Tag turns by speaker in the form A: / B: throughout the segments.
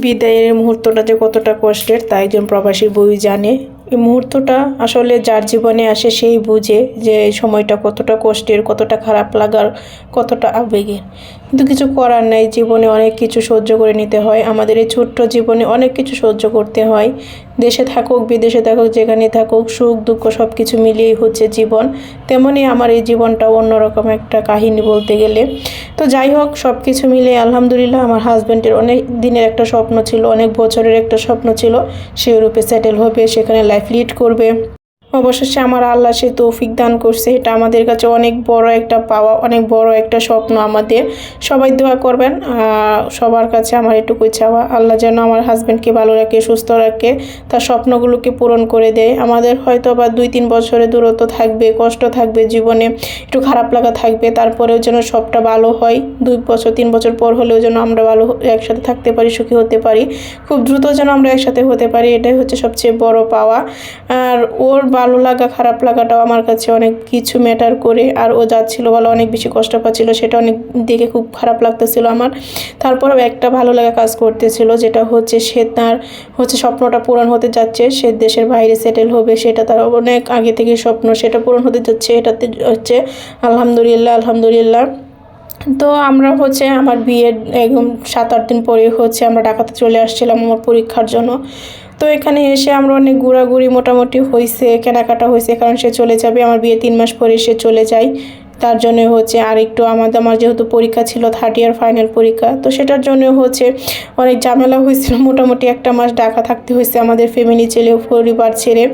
A: বিদায়ের মুহূর্তটা যে কতটা কষ্টের তা একজন প্রবাসী বই জানে। এই মুহূর্তটা আসলে যার জীবনে আসে সেই বুঝে যে এই সময়টা কতটা কষ্টের, কতটা খারাপ লাগার, কতটা আবেগের। কিন্তু কিছু করার নাই, জীবনে অনেক কিছু সহ্য করে নিতে হয়। আমাদের এই ছোট্ট জীবনে অনেক কিছু সহ্য করতে হয়। দেশে থাকুক, বিদেশে থাকুক যেখানে থাকুক, সুখ, দুঃখ সব কিছু মিলিয়েই হচ্ছে জীবন। তেমনই আমার এই জীবনটা অন্যরকম একটা কাহিনী বলতে গেলে। তো যাই হোক সব কিছু মিলে আলহামদুলিল্লাহ আমার হাজব্যান্ডের অনেক দিনের একটা স্বপ্ন ছিল, অনেক বছরের একটা স্বপ্ন ছিল। সে ইউরোপে সেটেল হবে, সেখানে লাইফ লিড করবে। অবশেষে আমার আল্লাহ সে তৌফিক দান করছে। এটা আমাদের কাছে অনেক বড় একটা পাওয়া, অনেক বড় একটা স্বপ্ন আমাদের। সবাই দোয়া করবেন সবার কাছে আমার এটুকুই চাওয়া। আল্লাহ যেন আমার হাজব্যান্ডকে ভালো রাখে, সুস্থ রাখে, তার স্বপ্নগুলোকে পূরণ করে দেয়। আমাদের হয়তো বা দুই তিন বছরে দূরত্ব থাকবে, কষ্ট থাকবে জীবনে, একটু খারাপ লাগা থাকবে, তারপরেও যেন সবটা ভালো হয়। দুই বছর, তিন বছর পর হলেও যেন আমরা ভালো একসাথে থাকতে পারি, সুখী হতে পারি। খুব দ্রুত যেন আমরা একসাথে হতে পারি, এটাই হচ্ছে সবচেয়ে বড় পাওয়া। আর ওর ভালো লাগা, খারাপ লাগাটাও আমার কাছে অনেক কিছু ম্যাটার করে। আর ও যাচ্ছিল বলে অনেক বেশি কষ্ট পাচ্ছিলো, সেটা অনেক দেখে খুব খারাপ লাগতেছিল আমার। তারপরেও একটা ভালো লাগা কাজ করতেছিল, যেটা হচ্ছে সে তার হচ্ছে স্বপ্নটা পূরণ হতে যাচ্ছে, সে দেশের বাইরে সেটেল হবে, সেটা তার অনেক আগে থেকে স্বপ্ন, সেটা পূরণ হতে যাচ্ছে, এটাতে হচ্ছে আলহামদুলিল্লাহ আলহামদুলিল্লাহ। তো আমরা হচ্ছে আমার বিয়ের একদম সাত আট দিন পরে হচ্ছে আমরা ঢাকাতে চলে আসছিলাম আমার পরীক্ষার জন্য। তো এখানে এসে আমরা অনেক ঘোরাঘুরি মোটামুটি হয়েছে কেনাকাটা হয়েছে কারণ সে চলে যাবে। আমার বিয়ে তিন মাস পরে সে চলে যায়। তার জন্য হচ্ছে আর একটু আমাদের আমার যেহেতু পরীক্ষা ছিল থার্ড ইয়ার ফাইনাল পরীক্ষা, তো সেটার জন্য হচ্ছে অনেক ঝামেলা হয়েছিল। মোটামুটি একটা মাস ঢাকা থাকতে হয়েছে আমাদের ফ্যামিলি ছেলে, পরিবার ছেড়ে,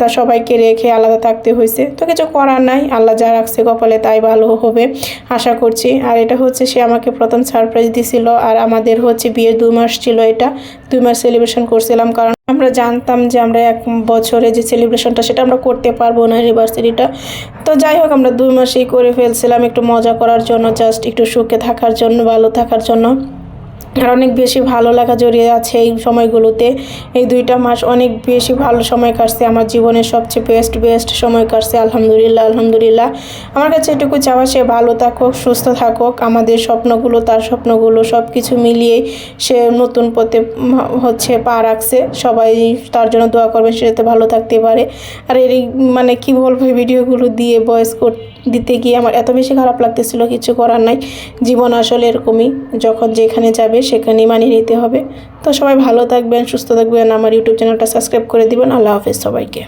A: তা সবাইকে রেখে আলাদা থাকতে হয়েছে। তো কিছু করার নাই, আল্লাহ যা রাখছে কপালে তাই ভালো হবে, আশা করছি। আর এটা হচ্ছে সে আমাকে প্রথম সারপ্রাইজ দিছিল আর আমাদের হচ্ছে বিয়ে দু মাস ছিল এটা, দুই মাস সেলিব্রেশন করছিলাম। কারণ আমরা জানতাম যে আমরা এক বছরে যে সেলিব্রেশনটা সেটা আমরা করতে পারব না অ্যানিভার্সারিটা তো যাই হোক, আমরা দুই মাসেই করে ফেলছিলাম একটু মজা করার জন্য জাস্ট একটু সুখে থাকার জন্য, ভালো থাকার জন্য। আর অনেক বেশি ভালো লাগা জড়িয়ে আছে এই সময়গুলোতে। এই দুইটা মাস অনেক বেশি ভালো সময় কাটছে, আমার জীবনের সবচেয়ে বেস্ট বেস্ট সময় কাটছে, আলহামদুলিল্লাহ আলহামদুলিল্লাহ। আমার কাছে এটুকু চাওয়া, সে ভালো থাকুক, সুস্থ থাকুক। আমাদের স্বপ্নগুলো, তার স্বপ্নগুলো সব কিছু মিলিয়েই সে নতুন পথে হচ্ছে পা রাখছে। সবাই তার জন্য দোয়া করবে সে যাতে ভালো থাকতে পারে। আর এর মানে কি বলব ভিডিওগুলো দিয়ে বয়স দিতে গিয়ে আমার এত বেশি খারাপ লাগতেছিল, কিছু করার নাই। জীবন আসলে এরকমই, যখন যেখানে যাবে সেখানেই মানিয়ে নিতে হবে। তো সবাই ভালো থাকবেন, সুস্থ থাকবেন, আমার ইউটিউব চ্যানেলটা সাবস্ক্রাইব করে দিবেন। আল্লাহ হাফেজ সবাইকে।